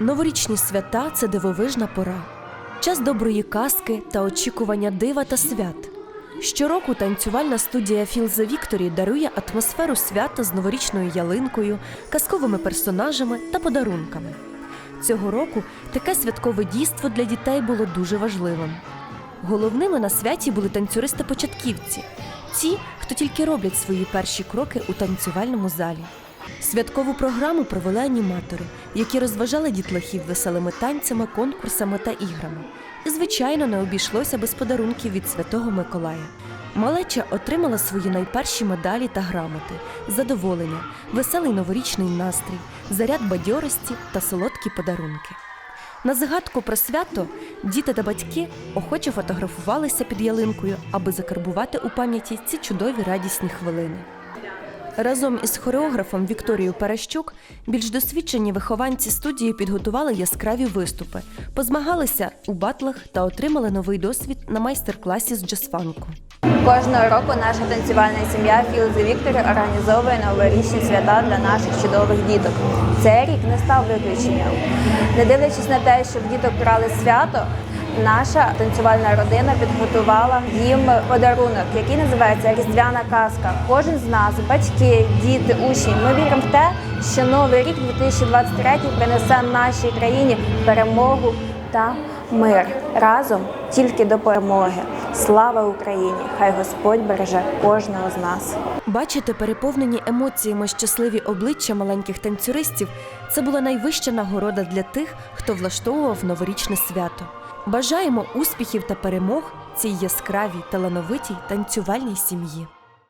Новорічні свята це дивовижна пора, час доброї казки та очікування дива та свят. Щороку танцювальна студія Feel the Victory дарує атмосферу свята з новорічною ялинкою, казковими персонажами та подарунками. Цього року таке святкове дійство для дітей було дуже важливим. Головними на святі були танцюристи-початківці, ті, хто тільки роблять свої перші кроки у танцювальному залі. Святкову програму провели аніматори, які розважали дітлахів веселими танцями, конкурсами та іграми. І, звичайно, не обійшлося без подарунків від Святого Миколая. Малеча отримала свої найперші медалі та грамоти, задоволення, веселий новорічний настрій, заряд бадьорості та солодкі подарунки. На згадку про свято діти та батьки охоче фотографувалися під ялинкою, аби закарбувати у пам'яті ці чудові радісні хвилини. Разом із хореографом Вікторією Паращук більш досвідчені вихованці студії підготували яскраві виступи, позмагалися у батлах та отримали новий досвід на майстер-класі з джаз-фанку. Кожного року наша танцювальна сім'я the Victory організовує новорічні свята для наших чудових діток. Цей рік не став виключенням. Не дивлячись на те, що в діток брали свято, наша танцювальна родина підготувала їм подарунок, який називається Різдвяна казка. Кожен з нас, батьки, діти, учні, ми віримо в те, що новий рік 2023 принесе нашій країні перемогу та мир разом тільки до перемоги. Слава Україні! Хай Господь береже кожного з нас. Бачити переповнені емоціями щасливі обличчя маленьких танцюристів це була найвища нагорода для тих, хто влаштовував новорічне свято. Бажаємо успіхів та перемог цій яскравій талановитій танцювальній сім'ї.